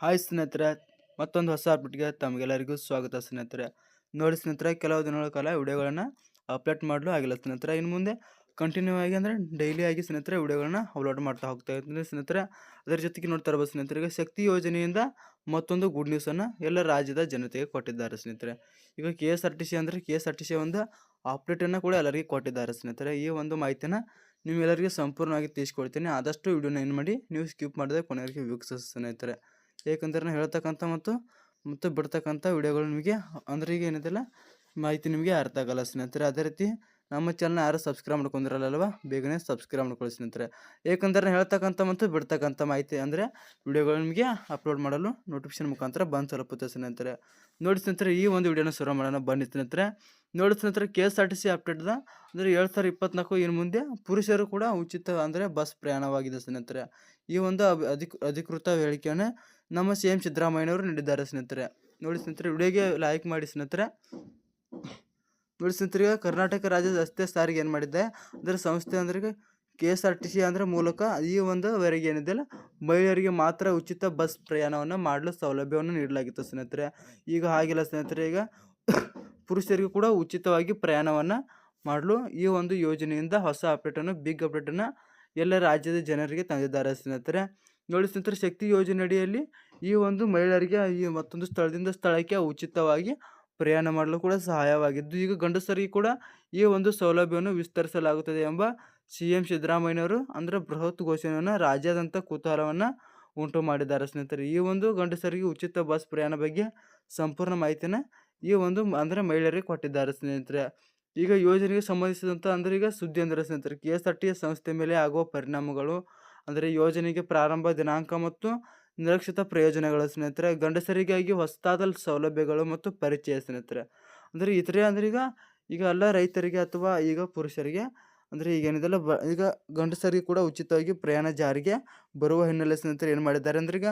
Hi ಸ್ನೇಹಿತರೆ, ಮತ್ತೊಂದು ಹೊಸ ಅಪ್ಡೇಟ್ಗೆ ತಮಗೆಲ್ಲರಿಗೂ ಸ್ವಾಗತ ಸ್ನೇಹಿತರೆ. ನೋಡಿ ಸ್ನೇಹಿತರೆ, ಕೆಲವು ದಿನಗಳ ಕಾಲ ವಿಡಿಯೋಗಳನ್ನು ಅಪ್ಲೋಡ್ ಮಾಡಲು ಆಗಿಲ್ಲ ಸ್ನೇಹಿತರೆ. ಇನ್ನು ಮುಂದೆ ಕಂಟಿನ್ಯೂ ಆಗಿ ಅಂದರೆ ಡೈಲಿ ಆಗಿ ಸ್ನೇಹಿತರೆ ವಿಡಿಯೋಗಳನ್ನ ಅಪ್ಲೋಡ್ ಮಾಡ್ತಾ ಹೋಗ್ತಾ ಇರ್ತೀನಿ ಸ್ನೇಹಿತರೆ. ಅದರ ಜೊತೆಗೆ ನೋಡ್ತಾ ಇರ್ಬೋದು ಸ್ನೇಹಿತರಿಗೆ, ಶಕ್ತಿ ಯೋಜನೆಯಿಂದ ಮತ್ತೊಂದು ಗುಡ್ ನ್ಯೂಸನ್ನು ಎಲ್ಲ ರಾಜ್ಯದ ಜನತೆಗೆ ಕೊಟ್ಟಿದ್ದಾರೆ ಸ್ನೇಹಿತರೆ. ಈಗ K S R T C ಅಂದರೆ K S R T C ಒಂದು ಅಪ್ಡೇಟನ್ನು ಕೂಡ ಎಲ್ಲರಿಗೂ ಕೊಟ್ಟಿದ್ದಾರೆ ಸ್ನೇಹಿತರೆ. ಈ ಒಂದು ಮಾಹಿತಿನ ನಿಮ್ಮೆಲ್ಲರಿಗೂ ಸಂಪೂರ್ಣವಾಗಿ ತಿಳಿಸ್ಕೊಡ್ತೀನಿ. ಆದಷ್ಟು ವಿಡಿಯೋನ ಏನು ಮಾಡಿ ನೀವು ಸ್ಕಿಪ್ ಮಾಡಿದ್ರೆ ಕೊನೆಯವರೆಗೆ ವೀಕ್ಷಿಸಿ ಸ್ನೇಹಿತರೆ. ಏಕೆಂದರೆ ನಾನು ಹೇಳ್ತಕ್ಕಂಥ ಮತ್ತು ಮತ್ತು ಬಿಡ್ತಕ್ಕಂಥ ವಿಡಿಯೋಗಳು ನಿಮಗೆ ಅಂದರೆ ಈಗ ಏನಿದೆಲ್ಲ ಮಾಹಿತಿ ನಿಮಗೆ ಅರ್ಥ ಆಗಲ್ಲ ಸ್ನೇಹಿತರೆ. ಅದೇ ರೀತಿ ನಮ್ಮ ಚಾನಲ್ ಯಾರು ಸಬ್ಸ್ಕ್ರೈಬ್ ಮಾಡ್ಕೊಂಡಿರಲ್ಲಲ್ವ, ಬೇಗನೆ ಸಬ್ಸ್ಕ್ರೈಬ್ ಮಾಡ್ಕೊಳ್ಳಿ ಸ್ನೇಹಿತರೆ. ಏಕೆಂದರೆ ಹೇಳ್ತಕ್ಕಂಥ ಮತ್ತು ಬಿಡ್ತಕ್ಕಂಥ ಮಾಹಿತಿ ಅಂದರೆ ವಿಡಿಯೋಗಳು ನಿಮಗೆ ಅಪ್ಲೋಡ್ ಮಾಡಲು ನೋಟಿಫಿಕೇಶನ್ ಮುಖಾಂತರ ಬಂದು ತಲುಪುತ್ತೆ ಸ್ನೇಹಿತರೆ. ನೋಡಿ ಸ್ನೇಹಿತರೆ, ಈ ಒಂದು ವಿಡಿಯೋನ ಶುರು ಮಾಡೋಣ. ಬನ್ನಿ ಸ್ನೇಹಿತರೆ. ನೋಡಿ ಸ್ನೇಹಿತರೆ K S R T C ಅಪ್ಡೇಟ್ದ ಅಂದರೆ ಏಳು ಸಾವಿರ ಇಪ್ಪತ್ನಾಲ್ಕು ಇನ್ನು ಮುಂದೆ ಪುರುಷರು ಕೂಡ ಉಚಿತ ಅಂದರೆ ಬಸ್ ಪ್ರಯಾಣವಾಗಿದೆ ಸ್ನೇಹಿತರೆ. ಈ ಒಂದು ಅಧಿಕೃತ ಹೇಳಿಕೆಯನ್ನು ನಮ್ಮ ಸಿ ಎಂ ಸಿದ್ದರಾಮಯ್ಯನವರು ನೀಡಿದ್ದಾರೆ ಸ್ನೇಹಿತರೆ. ನೋಡಿ ಸ್ನೇಹಿತರೆ, ವಿಡಿಯೋಗೆ ಲೈಕ್ ಮಾಡಿ ಸ್ನೇಹಿತರೆ. ನೋಡಿ ಸ್ನೇಹಿತರೆ ಕರ್ನಾಟಕ ರಾಜ್ಯ ರಸ್ತೆ ಸಾರಿಗೆ ಏನು ಮಾಡಿದ್ದೆ ಅದರ ಸಂಸ್ಥೆ ಅಂದ್ರೆ K S R T C ಅಂದರೆ ಮೂಲಕ ಈ ಒಂದು ವರೆಗೆ ಏನಿದೆಯಲ್ಲ ಮಹಿಳೆಯರಿಗೆ ಮಾತ್ರ ಉಚಿತ ಬಸ್ ಪ್ರಯಾಣವನ್ನು ಮಾಡಲು ಸೌಲಭ್ಯವನ್ನು ನೀಡಲಾಗಿತ್ತು ಸ್ನೇಹಿತರೆ. ಈಗ ಹಾಗಿಲ್ಲ ಸ್ನೇಹಿತರೆ, ಈಗ ಪುರುಷರಿಗೂ ಕೂಡ ಉಚಿತವಾಗಿ ಪ್ರಯಾಣವನ್ನು ಮಾಡಲು ಈ ಒಂದು ಯೋಜನೆಯಿಂದ ಹೊಸ ಅಪ್ಡೇಟನ್ನು ಬಿಗ್ ಅಪ್ಡೇಟನ್ನು ಎಲ್ಲ ರಾಜ್ಯದ ಜನರಿಗೆ ತಂದಿದ್ದಾರೆ ಸ್ನೇಹಿತರೆ. ನೋಡಿ ಸ್ನೇಹಿತರೆ, ಶಕ್ತಿ ಯೋಜನೆ ಅಡಿಯಲ್ಲಿ ಈ ಒಂದು ಮಹಿಳೆಯರಿಗೆ ಈ ಮತ್ತೊಂದು ಸ್ಥಳದಿಂದ ಸ್ಥಳಕ್ಕೆ ಉಚಿತವಾಗಿ ಪ್ರಯಾಣ ಮಾಡಲು ಕೂಡ ಸಹಾಯವಾಗಿದ್ದು, ಈಗ ಗಂಡಸರಿಗೆ ಕೂಡ ಈ ಒಂದು ಸೌಲಭ್ಯವನ್ನು ವಿಸ್ತರಿಸಲಾಗುತ್ತದೆ ಎಂಬ ಸಿ ಎಂ ಸಿದ್ದರಾಮಯ್ಯನವರು ಅಂದರೆ ಬೃಹತ್ ಘೋಷಣೆಯನ್ನು ರಾಜ್ಯಾದ್ಯಂತ ಕುತೂಹಲವನ್ನು ಉಂಟು ಮಾಡಿದ್ದಾರೆ ಸ್ನೇಹಿತರೆ. ಈ ಒಂದು ಗಂಡಸರಿಗೆ ಉಚಿತ ಬಸ್ ಪ್ರಯಾಣ ಬಗ್ಗೆ ಸಂಪೂರ್ಣ ಮಾಹಿತಿನ ಈ ಒಂದು ಅಂದರೆ ಮಹಿಳೆಯರಿಗೆ ಕೊಟ್ಟಿದ್ದಾರೆ ಸ್ನೇಹಿತರೆ. ಈಗ ಯೋಜನೆಗೆ ಸಂಬಂಧಿಸಿದಂಥ ಅಂದರೆ ಈಗ ಸುದ್ದಿ ಅಂದರೆ ಸ್ನೇಹಿತರೆ, ಕೆ ಎಸ್ ಆರ್ ಟಿ ಸಂಸ್ಥೆ ಮೇಲೆ ಆಗುವ ಪರಿಣಾಮಗಳು ಅಂದರೆ ಯೋಜನೆಗೆ ಪ್ರಾರಂಭ ದಿನಾಂಕ ಮತ್ತು ನಿರೀಕ್ಷಿತ ಪ್ರಯೋಜನಗಳು ಸ್ನೇಹಿತರೆ, ಗಂಡಸರಿಗಾಗಿ ಹೊಸದಾದ ಸೌಲಭ್ಯಗಳು ಮತ್ತು ಪರಿಚಯ ಸ್ನೇಹಿತರೆ. ಅಂದರೆ ಇತರೆ ಅಂದ್ರೆ ಈಗ ಈಗ ಎಲ್ಲ ರೈತರಿಗೆ ಅಥವಾ ಈಗ ಪುರುಷರಿಗೆ ಅಂದರೆ ಈಗ ಏನಿದೆಲ್ಲ ಬ, ಈಗ ಗಂಡಸರಿಗೆ ಕೂಡ ಉಚಿತವಾಗಿ ಪ್ರಯಾಣ ಜಾರಿಗೆ ಬರುವ ಹಿನ್ನೆಲೆ ಸ್ನೇಹಿತರೆ ಏನು ಮಾಡಿದ್ದಾರೆ ಅಂದ್ರೆ ಈಗ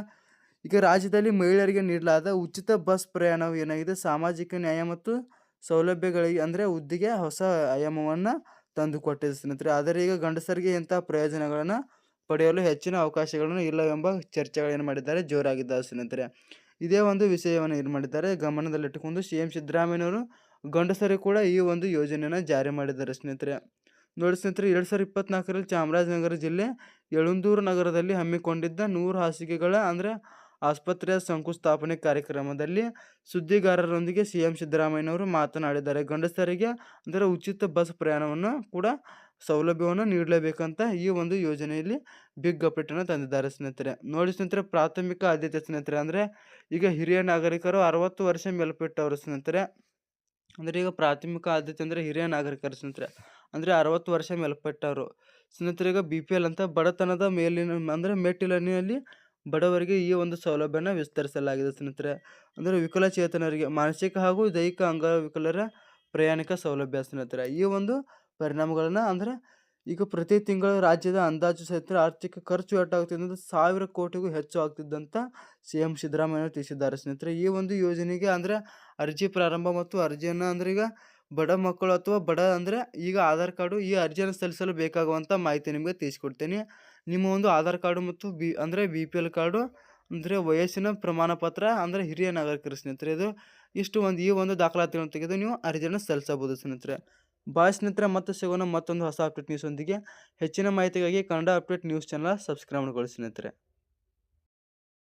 ಈಗ ರಾಜ್ಯದಲ್ಲಿ ಮಹಿಳೆಯರಿಗೆ ನೀಡಲಾದ ಉಚಿತ ಬಸ್ ಪ್ರಯಾಣವು ಏನಾಗಿದೆ? ಸಾಮಾಜಿಕ ನ್ಯಾಯ ಮತ್ತು ಸೌಲಭ್ಯಗಳಿಗೆ ಅಂದರೆ ಹುದ್ದೆಗೆ ಹೊಸ ಆಯಾಮವನ್ನು ತಂದುಕೊಟ್ಟಿದೆ ಸ್ನೇಹಿತರೆ. ಆದರೆ ಈಗ ಗಂಡಸರಿಗೆ ಇಂಥ ಪ್ರಯೋಜನಗಳನ್ನು ಪಡೆಯಲು ಹೆಚ್ಚಿನ ಅವಕಾಶಗಳನ್ನು ಇಲ್ಲವೆಂಬ ಚರ್ಚೆಗಳು ಏನು ಮಾಡಿದ್ದಾರೆ? ಜೋರಾಗಿದ್ದಾರೆ ಸ್ನೇಹಿತರೆ. ಇದೇ ಒಂದು ವಿಷಯವನ್ನು ಏನು ಮಾಡಿದ್ದಾರೆ? ಗಮನದಲ್ಲಿಟ್ಟುಕೊಂಡು ಸಿ ಎಂ ಸಿದ್ದರಾಮಯ್ಯನವರು ಗಂಡಸರು ಕೂಡ ಈ ಒಂದು ಯೋಜನೆಯನ್ನು ಜಾರಿ ಮಾಡಿದ್ದಾರೆ ಸ್ನೇಹಿತರೆ. ನೋಡಿ ಸ್ನೇಹಿತರೆ, ಎರಡು ಸಾವಿರದ ಇಪ್ಪತ್ನಾಲ್ಕರಲ್ಲಿ ಚಾಮರಾಜನಗರ ಜಿಲ್ಲೆ ಯಳಂದೂರು ನಗರದಲ್ಲಿ ಹಮ್ಮಿಕೊಂಡಿದ್ದ ನೂರು ಹಾಸಿಗೆಗಳ ಅಂದರೆ ಆಸ್ಪತ್ರೆಯ ಶಂಕುಸ್ಥಾಪನೆ ಕಾರ್ಯಕ್ರಮದಲ್ಲಿ ಸುದ್ದಿಗಾರರೊಂದಿಗೆ ಸಿ ಎಂ ಸಿದ್ದರಾಮಯ್ಯನವರು ಮಾತನಾಡಿದ್ದಾರೆ. ಗಂಡಸರಿಗೆ ಅಂದರೆ ಉಚಿತ ಬಸ್ ಪ್ರಯಾಣವನ್ನು ಕೂಡ ಸೌಲಭ್ಯವನ್ನು ನೀಡಲೇಬೇಕಂತ ಈ ಒಂದು ಯೋಜನೆಯಲ್ಲಿ ಬಿಗ್ ತಂದಿದ್ದಾರೆ ಸ್ನೇಹಿತರೆ. ನೋಡಿ ಸ್ನೇಹಿತರೆ, ಪ್ರಾಥಮಿಕ ಆದ್ಯತೆ ಸ್ನೇಹಿತರೆ, ಅಂದರೆ ಈಗ ಹಿರಿಯ ನಾಗರಿಕರು ಅರವತ್ತು ವರ್ಷ ಮೇಲ್ಪಟ್ಟವರು ಸ್ನೇಹಿತರೆ. ಅಂದರೆ ಈಗ ಪ್ರಾಥಮಿಕ ಆದ್ಯತೆ ಅಂದರೆ ಹಿರಿಯ ನಾಗರಿಕರು ಸ್ನೇಹಿತರೆ. ಅಂದರೆ ಅರವತ್ತು ವರ್ಷ ಮೇಲ್ಪಟ್ಟವರು. ಸ್ನೇಹಿತರೆ, ಈಗ ಬಿ ಪಿ ಎಲ್ ಅಂತ ಬಡತನದ ಮೇಲಿನ, ಅಂದರೆ ಮೆಟ್ಟಿಲನಿಯಲ್ಲಿ ಬಡವರಿಗೆ ಈ ಒಂದು ಸೌಲಭ್ಯನ ವಿಸ್ತರಿಸಲಾಗಿದೆ ಸ್ನೇಹಿತರೆ. ಅಂದರೆ ವಿಕಲಚೇತನರಿಗೆ ಮಾನಸಿಕ ಹಾಗೂ ದೈಹಿಕ ಅಂಗವಿಕಲರ ಪ್ರಯಾಣಿಕ ಸೌಲಭ್ಯ ಸ್ನೇಹಿತರೆ. ಈ ಒಂದು ಪರಿಣಾಮಗಳನ್ನು ಅಂದರೆ ಈಗ ಪ್ರತಿ ತಿಂಗಳು ರಾಜ್ಯದ ಅಂದಾಜು ಸಹಿತ ಆರ್ಥಿಕ ಖರ್ಚು ಎಷ್ಟಾಗ್ತಿದೆ ಅಂದರೆ ಸಾವಿರ ಕೋಟಿಗೂ ಹೆಚ್ಚು ಆಗ್ತಿದ್ದಂಥ ಸಿ ಎಂ ಸಿದ್ದರಾಮಯ್ಯ ತಿಳಿಸಿದ್ದಾರೆ ಸ್ನೇಹಿತರೆ. ಈ ಒಂದು ಯೋಜನೆಗೆ ಅಂದರೆ ಅರ್ಜಿ ಪ್ರಾರಂಭ ಮತ್ತು ಅರ್ಜಿಯನ್ನು ಅಂದ್ರೆ ಈಗ ಬಡ ಮಕ್ಕಳು ಅಥವಾ ಬಡ ಅಂದರೆ ಈಗ ಆಧಾರ್ ಕಾರ್ಡು ಈ ಅರ್ಜಿಯನ್ನು ಸಲ್ಲಿಸಲು ಬೇಕಾಗುವಂಥ ಮಾಹಿತಿ ನಿಮಗೆ ತಿಳಿಸ್ಕೊಡ್ತೇನೆ. ನಿಮ್ಮ ಒಂದು ಆಧಾರ್ ಕಾರ್ಡು ಮತ್ತು ಬಿ, ಅಂದರೆ ಬಿ ಪಿ ಎಲ್ ಕಾರ್ಡು, ಅಂದರೆ ವಯಸ್ಸಿನ ಪ್ರಮಾಣ ಪತ್ರ ಅಂದರೆ ಹಿರಿಯ ನಾಗರಿಕರ ಸ್ನೇಹಿತರೆ, ಇದು ಇಷ್ಟು ಒಂದು ಈ ಒಂದು ದಾಖಲಾತಿಗಳನ್ನು ತೆಗೆದು ನೀವು ಅರ್ಜಿಯನ್ನು ಸಲ್ಲಿಸಬಹುದು ಸ್ನೇಹಿತರೆ. ಬಾಯ್ ಸ್ನೇಹಿತರೆ, ಮತ್ತೆ ಸಿಗೋಣ ಮತ್ತೊಂದು ಹೊಸ ಅಪ್ಡೇಟ್ ನ್ಯೂಸ್ ಒಂದಿಗೆ. ಹೆಚ್ಚಿನ ಮಾಹಿತಿಗಾಗಿ Kannada update news channel subscribe ಮಾಡ್ಕೊಳ್ಳಿ ಸ್ನೇಹಿತರೆ.